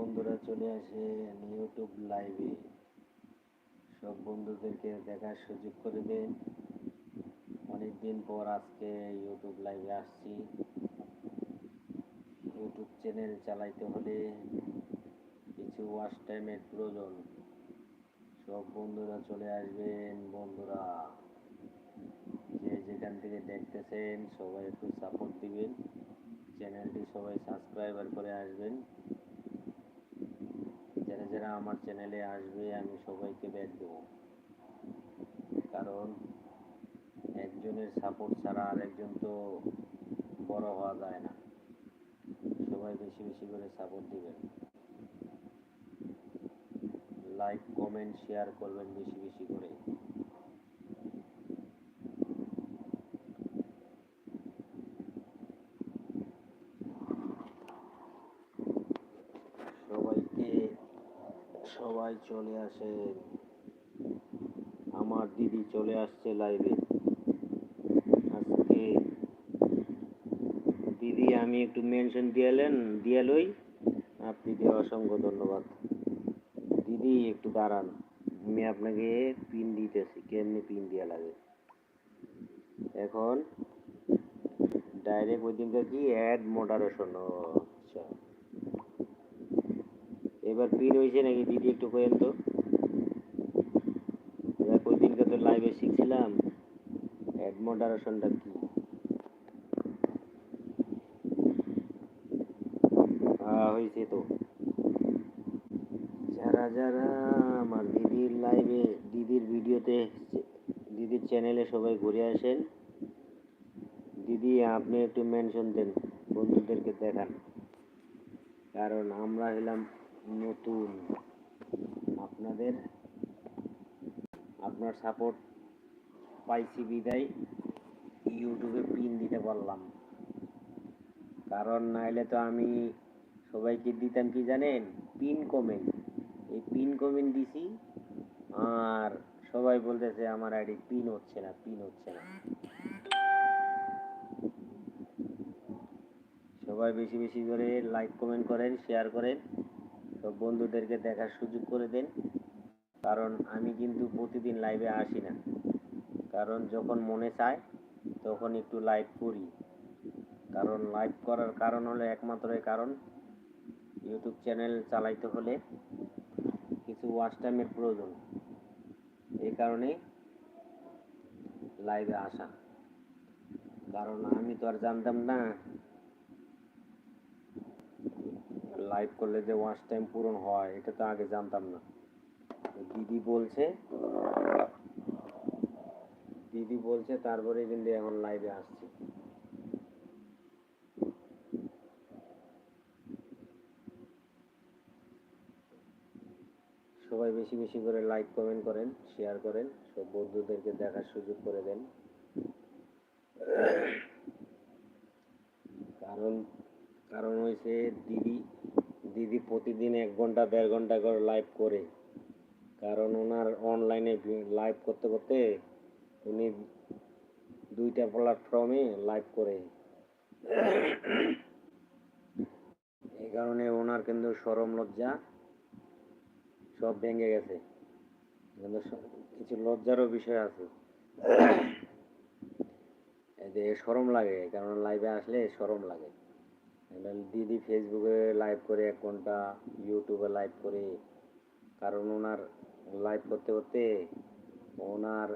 বন্ধুরা চলে আসে ইউটিউব লাইভে সব বন্ধুদেরকে দেখার সুযোগ করে দেন। অনেক দিন পর আজকে ইউটিউব লাইভে আসছি। ইউটিউব চ্যানেল চালাইতে হলে কিছু ওয়াশ টাইমের প্রয়োজন। সব বন্ধুরা চলে আসবেন, বন্ধুরা। যে যেখান থেকে দেখতেছেন, সবাই একটু সাপোর্ট দিবেন। চ্যানেলটি সবাই সাবস্ক্রাইবার করে আসবেন। যারা আমার চ্যানেলে আসবে, আমি সবাইকে ব্যাগ দেবো। কারণ একজনের সাপোর্ট ছাড়া আরেকজন তো বড় হওয়া যায় না। সবাই বেশি বেশি করে সাপোর্ট দিবেন। লাইক কমেন্ট শেয়ার করবেন বেশি বেশি করে সবাইকে সবাই চলে আসে। আমার দিদি চলে আসছে লাইভে আজকে দিদি, আমি একটু মেনশন দিয়েলেন দিয়ালই আপনাকে অসংখ্য ধন্যবাদ। দিদি, একটু দাঁড়ান। আমি আপনাকে পিন দিতেছি, কেমনি পিন দেওয়া লাগে? এখন ডাইরেক্ট ওই দিনটা কি? অ্যাড মডারেশন এবার পিন হয়েছে নাকি? দিদি একটু কয়েন তো। ওই দিনকে তো লাইভে শিখছিলাম। অ্যাড কি? হ্যাঁ হয়েছে তো। যারা যারা আমার দিদির লাইভে দিদির ভিডিওতে দিদির চ্যানেলে সবাই ঘুরে আসেন। দিদি, আপনি একটু মেনশন দেন, বন্ধুদেরকে দেখান। কারণ আমরা হলাম নতুন। আপনাদের, আপনার সাপোর্ট পাইছি বিদায়। ইউটিউবে পিন দিতে পারলাম। কারণ নাইলে তো আমি সবাইকে দিতাম কি জানেন? পিন কমেন্ট এই পিন কমেন্ট দিছি, আর সবাই বলতেছে আমার আইডি পিন হচ্ছে না পিন হচ্ছে না। সবাই বেশি বেশি করে লাইক কমেন্ট করেন শেয়ার করেন। সব বন্ধুদেরকে দেখার সুযোগ করে দেন। কারণ আমি কিন্তু প্রতিদিন লাইভে আসি না। কারণ যখন মনে চায়, তখন একটু লাইভ করি। কারণ লাইভ করার কারণ হলো একমাত্র কারণ ইউটিউব চ্যানেল চালাইতে হলে কিছু ওয়াচ টাইমের প্রয়োজন। এই কারণে লাইভে আসা। কারণ আমি তো আর জানতাম না লাইভ করলে যে ওয়াচ টাইম পূরণ হয়, এটা তো আগে জানতাম না। দিদি বলছে দিদি বলছে তারপরে কিন্তু এখন লাইভে আসছি। সবাই বেশি বেশি করে লাইক কমেন্ট করেন শেয়ার করেন, সব বন্ধুদেরকে দেখার সুযোগ করে দেন। কারণ কারণ হয়েছে দিদি দিদি প্রতিদিন এক ঘণ্টা, দেড় ঘণ্টা করে লাইভ করে, কারণ ওনার অনলাইনে লাইভ করতে করতে উনি দুইটা প্ল্যাটফর্মে লাইভ করে। এই কারণে ওনার কিন্তু সরম লজ্জা সব ভেঙে গেছে। কিন্তু কিছু লজ্জারও বিষয় আছে। যে সরম লাগে, কারণ লাইভে আসলে সরম লাগে। দিদি ফেসবুকে লাইভ করে, এক ঘণ্টা ইউটিউবে লাইভ করে। কারণ ওনার লাইভ করতে করতে ওনার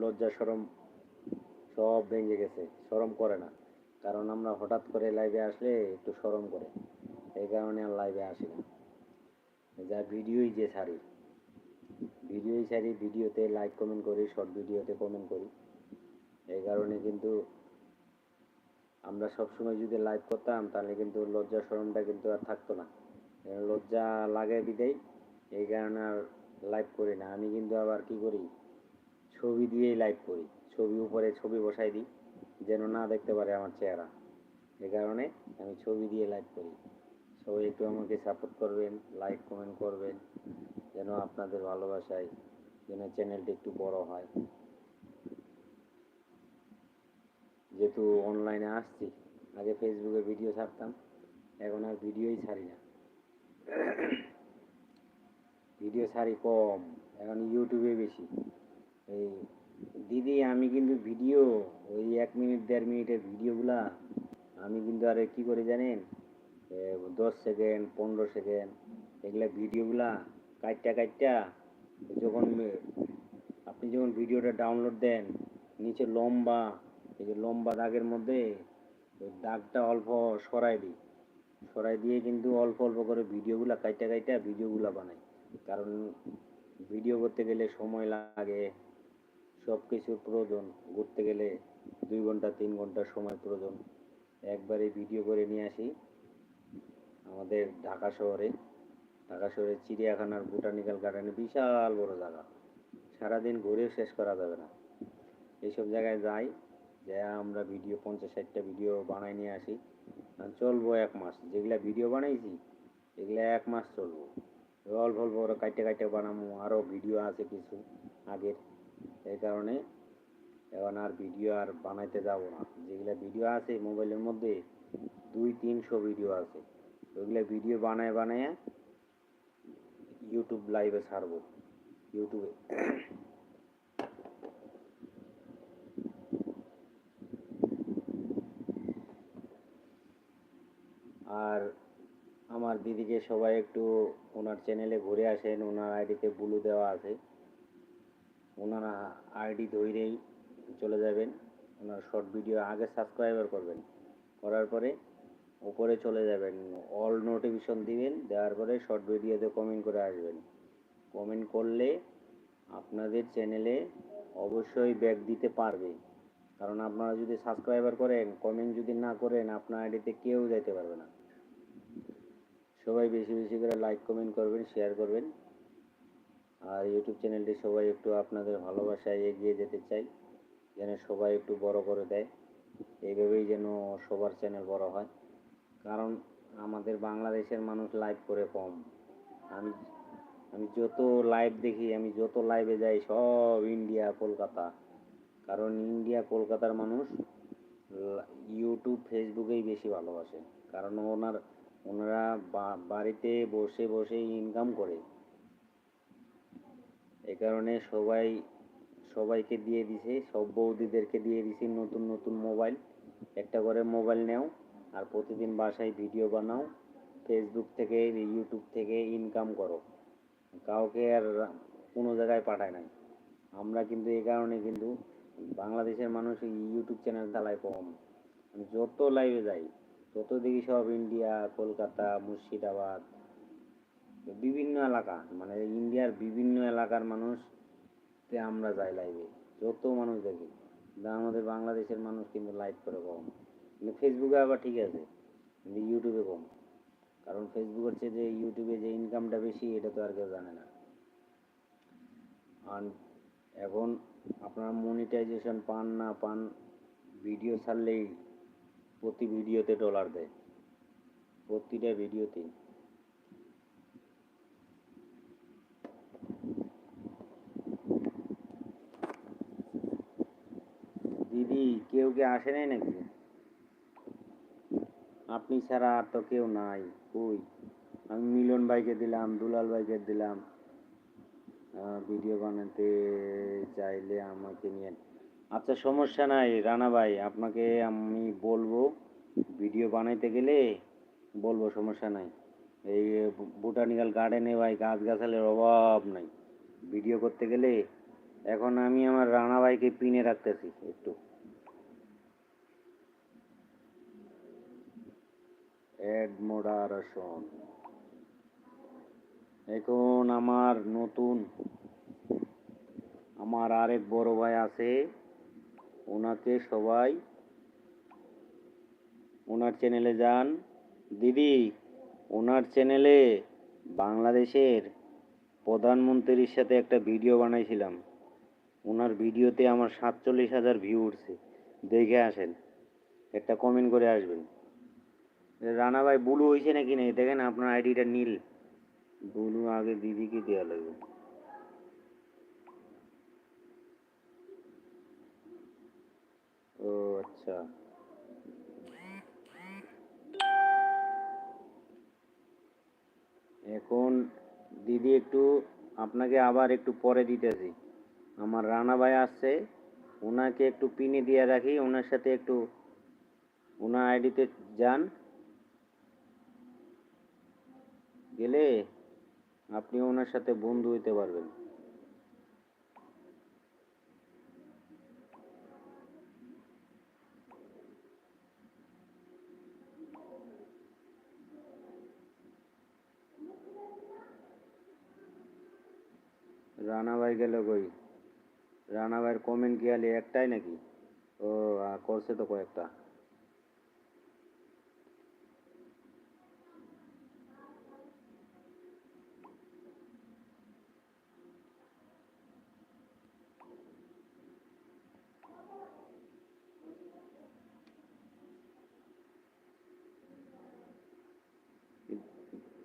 লজ্জা সরম সব ভেঙে গেছে। সরম করে না। কারণ আমরা হঠাৎ করে লাইভে আসলে একটু সরম করে। এই কারণে আর লাইভে আসি না। যা ভিডিওই যে ছাড়ি ভিডিওই ছাড়ি ভিডিওতে লাইক কমেন্ট করি শর্ট ভিডিওতে কমেন্ট করি। এই কারণে কিন্তু আমরা সবসময় যদি লাইভ করতাম, তাহলে কিন্তু লজ্জা শরমটা কিন্তু আর থাকতো না। লজ্জা লাগে বিদেই, এই কারণে আর লাইভ করি না। আমি কিন্তু আবার কি করি? ছবি দিয়েই লাইভ করি। ছবি উপরে ছবি বসাই দিই, যেন না দেখতে পারে আমার চেহারা। এই কারণে আমি ছবি দিয়ে লাইভ করি। সবাই একটু আমাকে সাপোর্ট করবেন লাইক কমেন্ট করবেন, যেন আপনাদের ভালোবাসায় যেন চ্যানেলটি একটু বড় হয়। যেহেতু অনলাইনে আসছি, আগে ফেসবুকে ভিডিও ছাড়তাম, এখন আর ভিডিওই ছাড়ি না। ভিডিও ছাড়ি কম, এখন ইউটিউবে বেশি। এই দিদি, আমি কিন্তু ভিডিও ওই এক মিনিট, দেড় মিনিটের ভিডিওগুলা আমি কিন্তু আর কি করে জানেন? দশ সেকেন্ড পনেরো সেকেন্ড এগুলা ভিডিওগুলা কাটটা কাটটা যখন আপনি যখন ভিডিওটা ডাউনলোড দেন, নিচে লম্বা এই যে লম্বা দাগের মধ্যে ওই দাগটা অল্প সরাই দিই। সরাই দিয়ে কিন্তু অল্প অল্প করে ভিডিওগুলা কাইটা কাইটা ভিডিওগুলা বানাই। কারণ ভিডিও করতে গেলে সময় লাগে সব কিছুর প্রয়োজন। ঘুরতে গেলে দুই ঘণ্টা, তিন ঘণ্টা সময় প্রয়োজন। একবারে ভিডিও করে নিয়ে আসি আমাদের ঢাকা শহরে। ঢাকা শহরে চিড়িয়াখানার বোটানিক্যাল গার্ডেনে বিশাল বড় জায়গা। সারাদিন ঘুরেও শেষ করা যাবে না। এইসব জায়গায় যাই যে আমরা ভিডিও, পঞ্চাশ ষাটটা ভিডিও বানাই নিয়ে আসি। চলবো এক মাস। যেগুলা ভিডিও বানাইছি, এগুলা এক মাস চলবো। অল্প অল্প করে কাটতে কাটতে বানাবো আরও ভিডিও আছে কিছু আগের। এই কারণে এখন আর ভিডিও আর বানাইতে যাব না। যেগুলা ভিডিও আছে মোবাইলের মধ্যে, দুই তিনশো ভিডিও আছে। ওইগুলা ভিডিও বানায় বানায় ইউটিউব লাইভে ছাড়বো। ইউটিউবে আর আমার দিদিকে সবাই একটু ওনার চ্যানেলে ঘুরে আসেন, ওনার আইডিতে ব্লু দেওয়া আছে। ওনার আইডি ধরেই চলে যাবেন। ওনার শর্ট ভিডিও আগে সাবস্ক্রাইবার করবেন। করার পরে উপরে চলে যাবেন। অল নোটিফিকেশন দিবেন, দেওয়ার পরে শর্ট ভিডিওতে কমেন্ট করে আসবেন। কমেন্ট করলে আপনাদের চ্যানেলে অবশ্যই ব্যাক দিতে পারবে। কারণ আপনারা যদি সাবস্ক্রাইবার করেন কমেন্ট যদি না করেন, আপনার আইডিতে কেউ যাইতে পারবে না। সবাই বেশি বেশি করে লাইক কমেন্ট করবেন শেয়ার করবেন। আর ইউটিউব চ্যানেলটি সবাই একটু আপনাদের ভালোবাসায় এগিয়ে যেতে চাই, যেন সবাই একটু বড় করে দেয়। এইভাবেই যেন সবার চ্যানেল বড় হয়। কারণ আমাদের বাংলাদেশের মানুষ লাইভ করে কম। আমি আমি যত লাইভ দেখি, আমি যত লাইভে যাই, সব ইন্ডিয়া কলকাতা। কারণ ইন্ডিয়া কলকাতার মানুষ ইউটিউব ফেসবুকেই বেশি ভালোবাসে। কারণ ওনার ওনারা বাড়িতে বসে বসে ইনকাম করে। এই কারণে সবাই, সবাইকে দিয়ে দিছে, সব বৌদিদেরকে দিয়ে দিছি নতুন নতুন মোবাইল একটা করে মোবাইল নেও, আর প্রতিদিন বাসায় ভিডিও বানাও ফেসবুক থেকে ইউটিউব থেকে ইনকাম করো। কাউকে আর কোনো জায়গায় পাঠায় নাই। আমরা কিন্তু এই কারণে কিন্তু বাংলাদেশের মানুষ ইউটিউব চ্যানেল চালায় কম। যত লাইভে যাই তত দেখি সব ইন্ডিয়া, কলকাতা, মুর্শিদাবাদ, বিভিন্ন এলাকা মানে ইন্ডিয়ার বিভিন্ন এলাকার মানুষ তে আমরা যাই লাইভে যত মানুষ দেখি। আমাদের বাংলাদেশের মানুষ কিন্তু লাইভ করে কম। কিন্তু ফেসবুকে আবার ঠিক আছে, কিন্তু ইউটিউবে কম। কারণ ফেসবুকের চেয়ে যে ইউটিউবে যে ইনকামটা বেশি, এটা তো আর কেউ জানে না। আর এখন আপনারা মনিটাইজেশন পান না পান ভিডিও ছাড়লেই প্রতি ভিডিওতে ডলার দেয়। প্রতিটা ভিডিওতেই দিদি, কেউ কি আসে নাই নাকি? আপনি ছাড়া আর তো কেউ নাই। কই? আমি মিলন ভাইকে দিলাম, দুলাল ভাইকে দিলাম। ভিডিও বানাতে চাইলে আমাকে নিয়ে আচ্ছা সমস্যা নাই, রানা ভাই, আপনাকে আমি বলব, ভিডিও বানাইতে গেলে বলব সমস্যা নাই। এই বোটানিক্যাল গার্ডেনে ভাই গাছ গাছালের অভাব নাই। ভিডিও করতে গেলে এখন আমি আমার রানা ভাইকে পিনে রাখতেছি একটু। এখন আমার নতুন, আমার আরেক বড় ভাই আছে। ওনাকে সবাই ওনার চ্যানেলে যান। দিদি, ওনার চ্যানেলে বাংলাদেশের প্রধানমন্ত্রীর সাথে একটা ভিডিও বানাইছিলাম। ওনার ভিডিওতে আমার সাতচল্লিশ হাজার ভিউ উঠছে। দেখে আসেন, একটা কমেন্ট করে আসবেন। রানা ভাই, বুলু হয়েছে নাকি নেই? দেখেন আপনার আইডিটা নীল। বুলু আগে দিদিকে দেওয়া লাগবে। ও আচ্ছা। এখন দিদি একটু আপনাকে আবার একটু পরে দিতেছি। আমার রানা ভাই আসছে ওনাকে একটু পিনে দিয়ে রাখি ওনার সাথে একটু ওনার আইডিতে যান। গেলে আপনি ওনার সাথে বন্ধু হইতে পারবেন। রানা ভাই গেল কই? রানা ভাইয়ের কমেন্ট কি আলি একটাই নাকি? ও করছে তো কয়েকটা।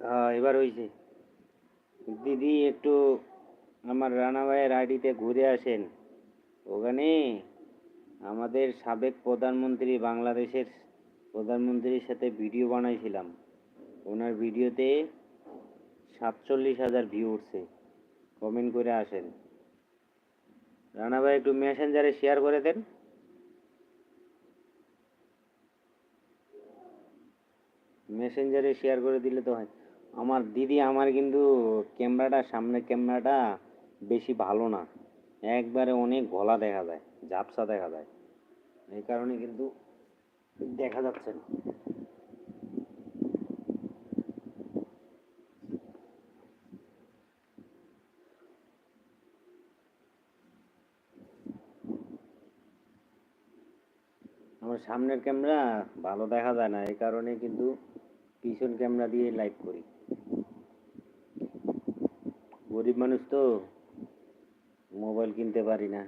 হ্যাঁ এবার হয়েছে দিদি একটু আমার রানা ভাইয়ের আইডিতে ঘুরে আসেন। ওখানে আমাদের সাবেক প্রধানমন্ত্রী, বাংলাদেশের প্রধানমন্ত্রীর সাথে ভিডিও বানাইছিলাম। ওনার ভিডিওতে সাতচল্লিশ হাজার ভিউ উঠছে। কমেন্ট করে আসেন। রানা ভাই একটু মেসেঞ্জারে শেয়ার করে দেন। মেসেঞ্জারে শেয়ার করে দিলে তো হয়। আমার দিদি, আমার কিন্তু ক্যামেরাটা সামনের ক্যামেরাটা বেশি ভালো না। একবারে অনেক গলা দেখা যায়, ঝাপসা দেখা যায়। এই কারণে কিন্তু দেখা যাচ্ছে না। আমার সামনের ক্যামেরা ভালো দেখা যায় না, এই কারণে কিন্তু পিছন ক্যামেরা দিয়ে লাইভ করি। গরিব মানুষ তো মোবাইল কিনতে পারি না।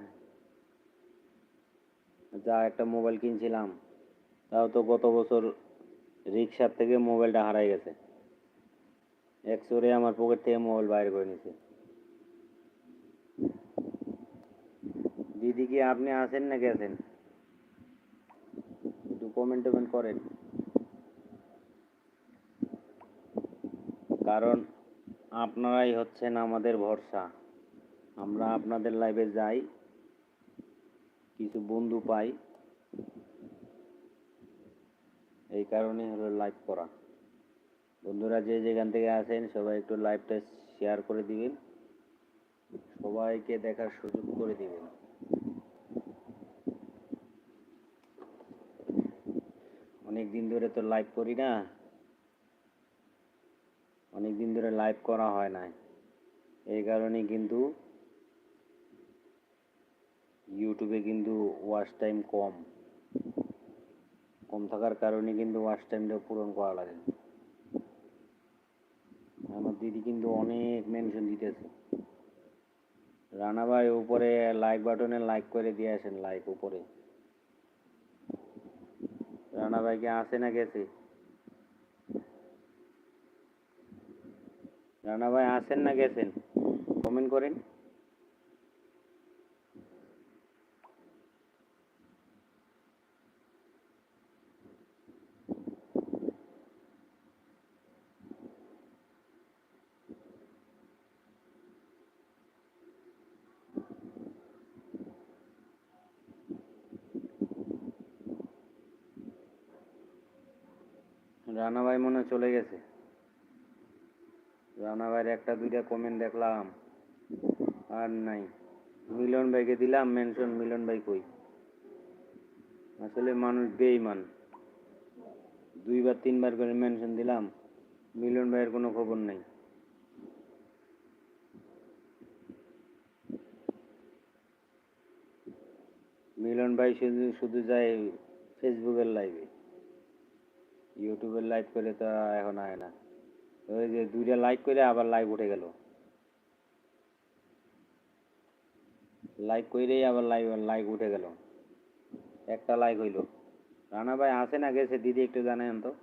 যা একটা মোবাইল কিনছিলাম, তাও তো গত বছর রিক্সার থেকে মোবাইলটা হারাই গেছে। এক চোরে আমার পকেট থেকে মোবাইল বাইর করে নিছে। দিদি কি আপনি আছেন না গেছেন একটু কমেন্ট টমেন্ট করেন। কারণ আপনারাই হচ্ছেন আমাদের ভরসা। আমরা আপনাদের লাইভে যাই। কিছু বন্ধু পাই। এই কারণে হলো লাইভ করা। বন্ধুরা যে যেখান থেকে আছেন, সবাই একটু লাইভটা শেয়ার করে দিবেন। সবাইকে দেখার সুযোগ করে দিবেন। অনেক দিন ধরে তো লাইভ করি না। অনেক দিন ধরে লাইভ করা হয় না এই কারণে কিন্তু ইউটিউবে কিন্তু ওয়াচ টাইম কম। কম থাকার কারণে কিন্তু ওয়াচ টাইমটা পূরণ করা লাগে আমার দিদি কিন্তু অনেক মেনশন দিতেছে। রানা ভাই উপরে লাইক বাটনে লাইক করে দিয়ে আসেন লাইক উপরে। রানা ভাই কি আসে না গেছে? রানা ভাই আসেন না গেছেন? কমেন্ট করেন। রানা ভাই মনে চলে গেছে। রানা ভাইয়ের একটা, দুইটা কমেন্ট দেখলাম। আর নাই। মিলন ভাইকে দিলাম মেনশন মিলন ভাই কই? আসলে মানুষ বেইমান দুইবার, তিনবার করে মেনশন দিলাম। মিলন ভাইয়ের কোনো খবর নেই। মিলন ভাই শুধু শুধু যায় ফেসবুকের লাইভে ইউটিউবের লাইভ করে তো এখন আয় না। ওই যে দুইটা লাইক করে আবার লাইভ উঠে গেল। লাইক কইরেই আবার লাইভ লাইক উঠে গেল। একটা লাইক হইল। রানা ভাই আসে না গেছে? দিদি একটু জানেন তো।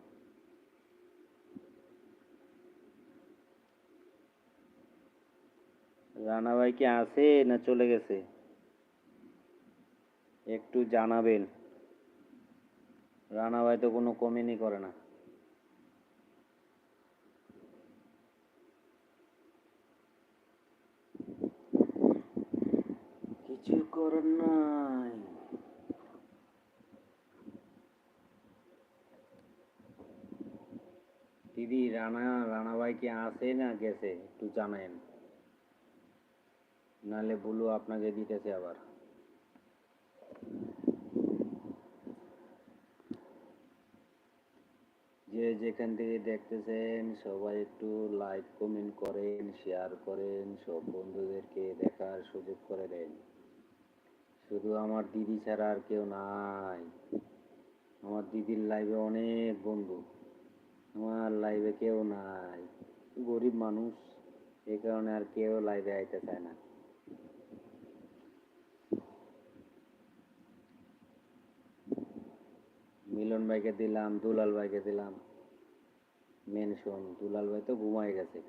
রানা ভাই কি আছে না চলে গেছে? একটু জানাবেন। রানা ভাই তো কোনো কমেনি করে না। কিছু করার নাই। দিদি, রানা রানা ভাই কি আসে না গেছে? একটু জানেন নালে বলু আপনাকে দিতেছে আবার। যেখান থেকে দেখতেছেন, সবাই একটু লাইক কমেন্ট করেন শেয়ার করেন, সব বন্ধুদেরকে দেখার সুযোগ করে দেন। শুধু আমার দিদি ছাড়া আর কেউ নাই। আমার দিদির লাইভে অনেক বন্ধু। আমার লাইভে কেউ নাই। গরিব মানুষ, এ কারণে আর কেউ লাইভে আইতে চায় না। মিলন ভাইকে দিলাম, দুলাল ভাইকে দিলাম। মেনশন দুলাল ভাই তো ঘুমাই গেছে।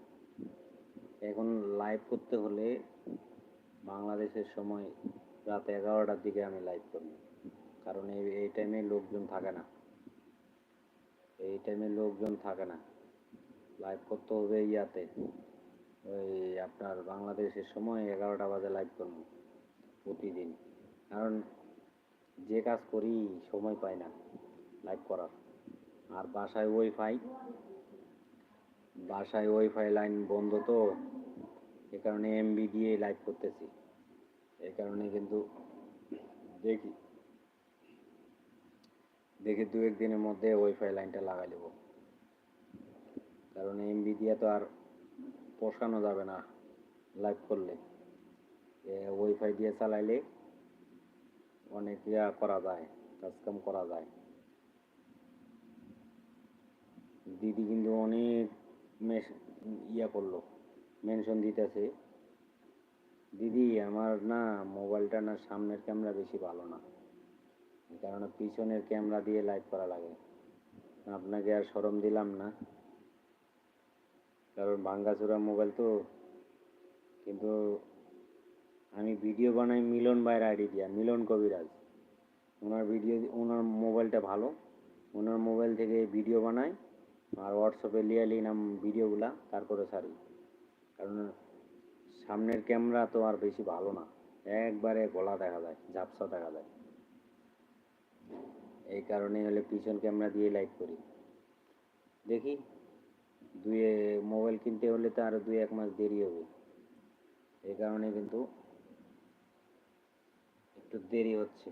এখন লাইভ করতে হলে বাংলাদেশের সময় রাত এগারোটার দিকে আমি লাইভ করব। কারণ এই এই টাইমে লোকজন থাকে না। এই টাইমে লোকজন থাকে না। লাইভ করতে হবে ইয়াতে। ওই আপনার বাংলাদেশের সময় এগারোটা বাজে লাইভ করব প্রতিদিন। কারণ যে কাজ করি সময় পাই না লাইভ করার। আর বাসায় ওয়াইফাই বাসায় ওয়াইফাই লাইন বন্ধ তো, এ কারণে এমবি দিয়ে লাইভ করতেছি। এই কারণে কিন্তু দেখি দেখি দু একদিনের মধ্যে ওয়াইফাই লাইনটা লাগাই দেব কারণ এমবি দিয়ে তো আর পোষানো যাবে না লাইভ করলে। ওয়াইফাই দিয়ে চালাইলে অনেক ইয়া করা যায় কাজকাম করা যায়। দিদি কিন্তু অনেক ইয়া করল মেনশন দিতেছে, দিদি, আমার না মোবাইলটা না সামনের ক্যামেরা বেশি ভালো না। কারণ পিছনের ক্যামেরা দিয়ে লাইভ করা লাগে। আপনাকে আর সরম দিলাম না। কারণ ভাঙ্গাচোরা মোবাইল তো। কিন্তু আমি ভিডিও বানাই মিলন ভাইয়ের আইডি দিয়া, মিলন কবিরাজ। ওনার ভিডিও ওনার মোবাইলটা ভালো। ওনার মোবাইল থেকে ভিডিও বানাই আর হোয়াটসঅ্যাপে লিয়ে নিলাম ভিডিওগুলা, তারপরে ছাড়ি। কারণ সামনের ক্যামেরা তো আর বেশি ভালো না। একবারে গলা দেখা যায়, ঝাপসা দেখা যায়। এই কারণে হলে পিছন ক্যামেরা দিয়ে লাইভ করি। দেখি দুই মোবাইল কিনতে হলে তো আরও দুই এক মাস দেরি হবে। এই কারণে কিন্তু একটু দেরি হচ্ছে।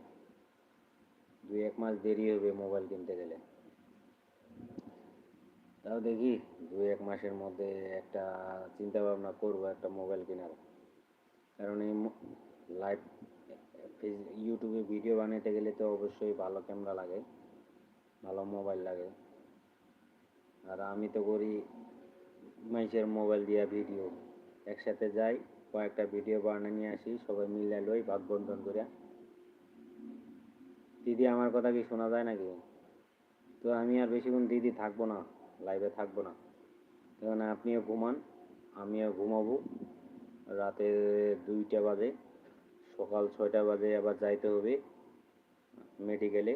দুই এক মাস দেরি হবে মোবাইল কিনতে গেলে। তাও দেখি দুই, এক মাসের মধ্যে একটা চিন্তা ভাবনা করব একটা মোবাইল কেনার। কারণ এই লাইভ ইউটিউবে ভিডিও বানাতে গেলে তো অবশ্যই ভালো ক্যামেরা লাগে, ভালো মোবাইল লাগে। আর আমি তো করি মাইসের মোবাইল দিয়া ভিডিও একসাথে যাই, কয়েকটা ভিডিও বানিয়ে নিয়ে আসি, সবাই মিলে লই ভাগ বন্ধন করে দিদি, আমার কথা কি শোনা যায় নাকি? তো আমি আর বেশিক্ষণ দিদি থাকব না। লাইভে থাকব না। কারণ আপনিও ঘুমান, আমিও ঘুমাবো। রাতে দুইটা বাজে, সকাল ছয়টা বাজে, আবার যাইতে হবে মেডিকেলে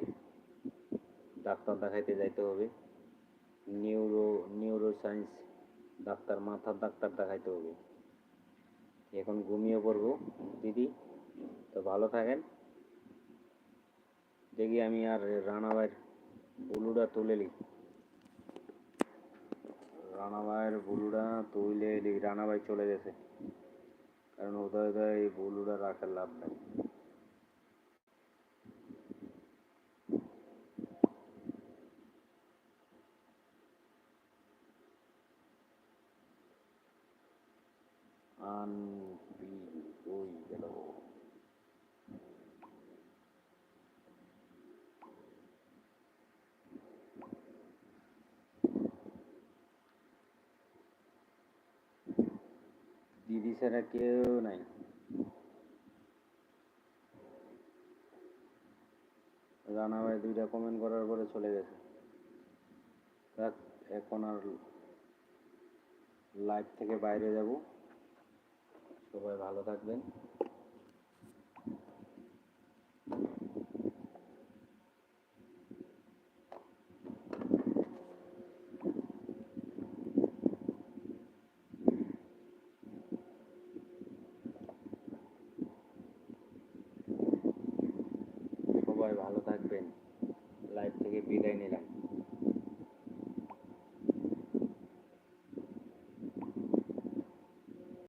ডাক্তার দেখাইতে যাইতে হবে। নিউরো নিউরো সায়েন্স ডাক্তার, মাথার ডাক্তার দেখাইতে হবে। এখন ঘুমিয়ে পড়ব, দিদি। তো ভালো থাকেন। দেখি আমি আর রানাভাইয়ের বুলুটা তুলে নিই। রানাভাইয়ের বুলুটা তুইলে রানাভাই চলে গেছে। কারণ উদয় উদয় এই বুলুটা রাখার লাভ নাই। আনবি কই গেল দিদি ছাড়া কেউ নাই। রানা ভাই দুইটা কমেন্ট করার পরে চলে গেছে। রাখ এখন আর লাইভ থেকে বাইরে যাব। সবাই ভালো থাকবেন।